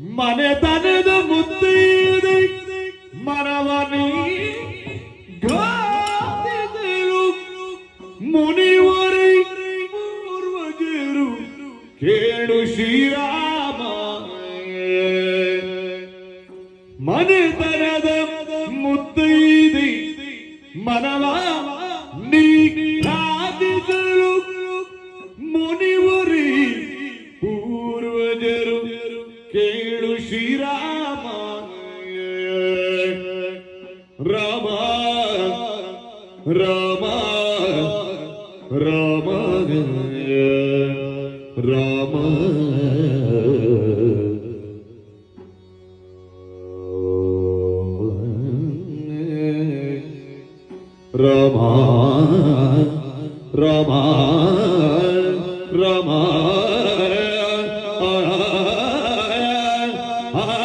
ಮನೆತನದ ಮುತ್ತೈದೆ. ಮನವನಿ ಗಾದಿದರು ಮುನಿವರಿ ಪೂರ್ವಜರು ಕೇಳು ಶ್ರೀರಾಮ. ಮನೆತನದ ಮುತ್ತೈದೆ. ಮನವ ನೀರಾದಿಗಳು ಮುನಿವರಿ ಪೂರ್ವಜರು ಕೇಳು ശ്രീരാമ രാമ രാമ രാമ രാമ. രാമ രാമ. Ah.